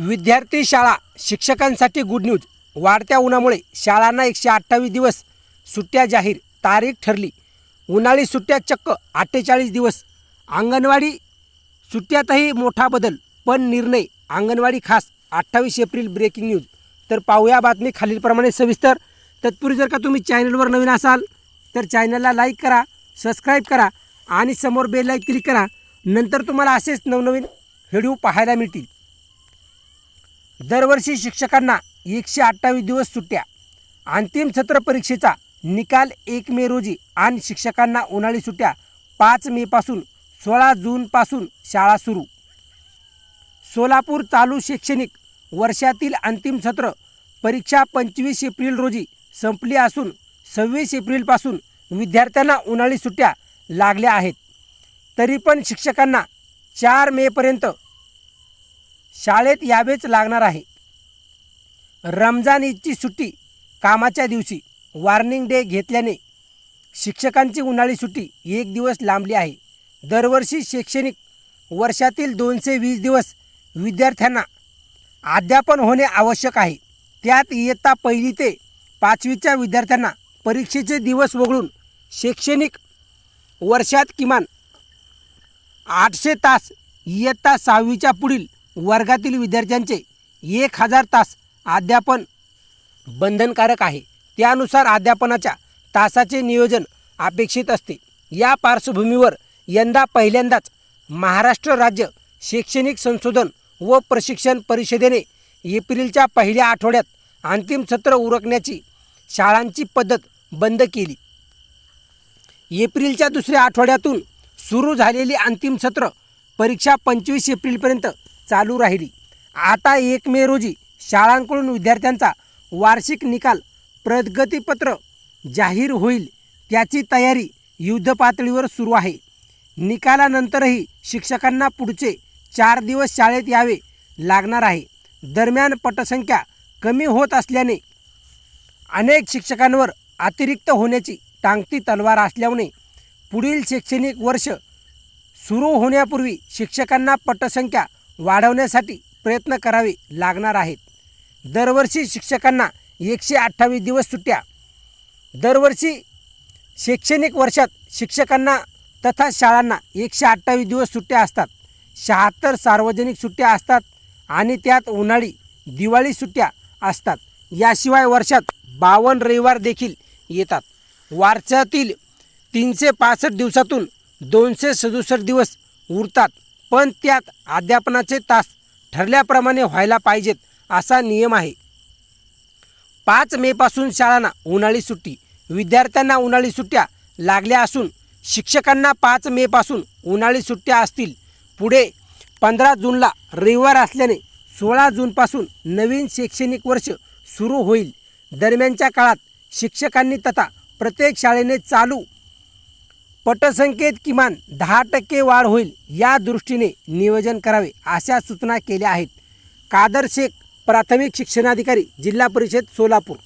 विद्यार्थी शाळा शिक्षकांसाठी गुड न्यूज वाढत्या उन्हामुळे शाळांना एकशे अठ्ठावीस दिवस सुट्ट्या जाहीर. तारीख ठरली. उन्हाळी सुट्ट्या चक्क अठ्ठेचाळीस दिवस. अंगणवाडी सुट्ट्यातही मोठा बदल पण निर्णय अंगणवाडी खास. अठ्ठावीस एप्रिल ब्रेकिंग न्यूज तर पाहूया बातमी खालीलप्रमाणे सविस्तर. तत्पूर्वी जर का तुम्ही चॅनलवर नवीन असाल तर चॅनलला लाईक करा सबस्क्राईब करा आणि समोर बेल लाईक क्लिक करा. नंतर तुम्हाला असेच नवनवीन व्हिडिओ पाहायला मिळतील. दरवर्षी शिक्षकांना एकशे अठ्ठावीस दिवस सुट्ट्या. अंतिम सत्र परीक्षेचा निकाल एक मे रोजी आणि शिक्षकांना उन्हाळी सुट्ट्या पाच मेपासून सोळा जूनपासून शाळा सुरू. सोलापूर चालू शैक्षणिक वर्षातील अंतिम सत्र परीक्षा पंचवीस एप्रिल रोजी संपली असून सव्वीस एप्रिलपासून विद्यार्थ्यांना उन्हाळी सुट्ट्या लागल्या आहेत. तरी पण शिक्षकांना चार मेपर्यंत शाळेत यावेच लागणार आहे. रमजान ईदची सुट्टी कामाच्या दिवशी वॉर्निंग डे घेतल्याने शिक्षकांची उन्हाळी सुट्टी एक दिवस लांबली आहे. दरवर्षी शैक्षणिक वर्षातील दोनशे वीस दिवस विद्यार्थ्यांना अध्यापन होणे आवश्यक आहे. त्यात इयत्ता पहिली ते पाचवीच्या विद्यार्थ्यांना परीक्षेचे दिवस वगळून शैक्षणिक वर्षात किमान आठशे तास इयत्ता सहावीच्या पुढील वर्गातील विद्यार्थ्यांचे एक हजार तास अध्यापन बंधनकारक आहे. त्यानुसार अध्यापनाच्या तासाचे नियोजन अपेक्षित असते. या पार्श्वभूमीवर यंदा पहिल्यांदाच महाराष्ट्र राज्य शैक्षणिक संशोधन व प्रशिक्षण परिषदेने एप्रिलच्या पहिल्या आठवड्यात अंतिम सत्र उरकण्याची शाळांची पद्धत बंद केली. एप्रिलच्या दुसऱ्या आठवड्यातून सुरू झालेली अंतिम सत्र परीक्षा पंचवीस एप्रिलपर्यंत चालू राहिली. आता एक मे रोजी शाळांकडून विद्यार्थ्यांचा वार्षिक निकाल प्रगतीपत्र जाहीर होईल त्याची तयारी युद्धपातळीवर सुरू आहे. निकालानंतरही शिक्षकांना पुढचे चार दिवस शाळेत यावे लागणार आहे. दरम्यान पटसंख्या कमी होत असल्याने अनेक शिक्षकांवर अतिरिक्त होण्याची टांगती तलवार असल्याने पुढील शैक्षणिक वर्ष सुरू होण्यापूर्वी शिक्षकांना पटसंख्या वाढवण्यासाठी प्रयत्न करावे लागणार आहेत. दरवर्षी शिक्षकांना एकशे अठ्ठावीस दिवस सुट्ट्या. दरवर्षी शैक्षणिक वर्षात शिक्षकांना तथा शाळांना एकशे अठ्ठावीस दिवस सुट्ट्या असतात. शहात्तर सार्वजनिक सुट्ट्या असतात आणि त्यात उन्हाळी दिवाळी सुट्ट्या असतात. याशिवाय वर्षात बावन्न रविवार देखील येतात. वर्षातील तीनशे पासष्ट दिवसातून दोनशे सदुसष्ट दिवस उरतात. पण त्यात अध्यापनाचे तास ठरल्याप्रमाणे व्हायला पाहिजेत असा नियम आहे. पाच मेपासून शाळांना उन्हाळी सुट्टी विद्यार्थ्यांना उन्हाळी सुट्ट्या लागल्या असून शिक्षकांना पाच मेपासून उन्हाळी सुट्ट्या असतील. पुढे पंधरा जूनला रविवार असल्याने सोळा जूनपासून नवीन शैक्षणिक वर्ष सुरू होईल. दरम्यानच्या काळात शिक्षकांनी तथा प्रत्येक शाळेने चालू पटसंख्येत किमान दहा टक्के वाढ होईल या दृष्टीने नियोजन करावे अशा सूचना केल्या आहेत. कादर शेख प्राथमिक शिक्षणाधिकारी जिल्हा परिषद सोलापूर.